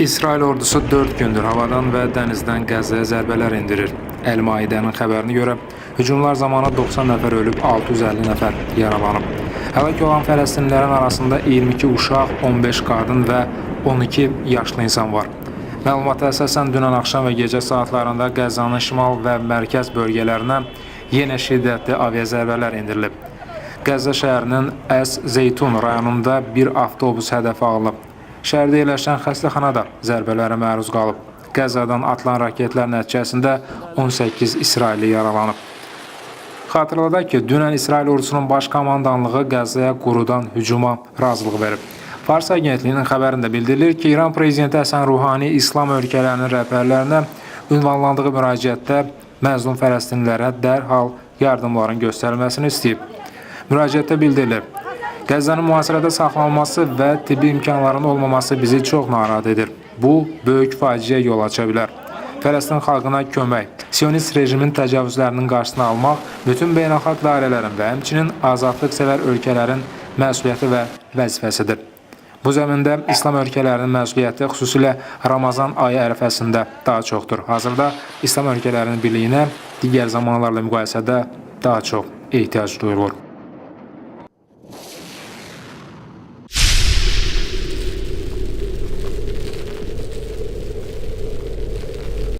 İsrail ordusu 4 gündür havadan və dənizdən Qəzzaya zərbələr endirir. El-Maidənin xəbərinə görə hücumlar zamanı 90 nəfər ölüb, 650 nəfər yaralanıb. Həlak olan Fələstinlilərin arasında 22 uşaq, 15 qadın və 12 yaşlı insan var. Məlumata əsasən dünən axşam və gecə saatlarında Qəzzanın şimal və mərkəz bölgələrinə yenə şiddətli aviazərbələr endirilib. Qəzza şəhərinin Əs-Zeytun rayonunda bir avtobus hədəfə alınıb. Şəhərdə yerləşən xəstəxana da zərbələrə məruz qalıb. Qəzzadan atılan raketlər nəticəsində 18 İsrailli yaralanıb. Xatırladaq ki, dünən İsrail ordusunun baş komandanlığı Qəzzaya qurudan hücuma razılıq verib. Fars agentliyinin xəbərində bildirilir ki, İran prezidenti Həsən Ruhani İslam ölkələrinin rəhbərlərinə ünvanlandığı müraciətdə məzlum fələstinlilərə dərhal yardımların göstərilməsini istəyib. Müraciətdə bildirilir. Qəzzanın mühasirədə saxlanılması və tibbi imkanların olmaması bizi çox narahat edir. Bu, böyük faciəyə yol aça bilər. Fələstin xalqına kömək, Sionist rejimin təcavüzlərinin qarşısını almaq bütün beynəlxalq dairələrin və həmçinin azadlıq sevər ölkələrin məsuliyyəti və vəzifəsidir. Bu zəmində İslam ölkələrinin məsuliyyəti xüsusilə Ramazan ayı ərəfəsində daha çoxdur. Hazırda İslam ölkələrinin birliyinə digər zamanlarla müqayisədə daha çox ehtiyac duyulur.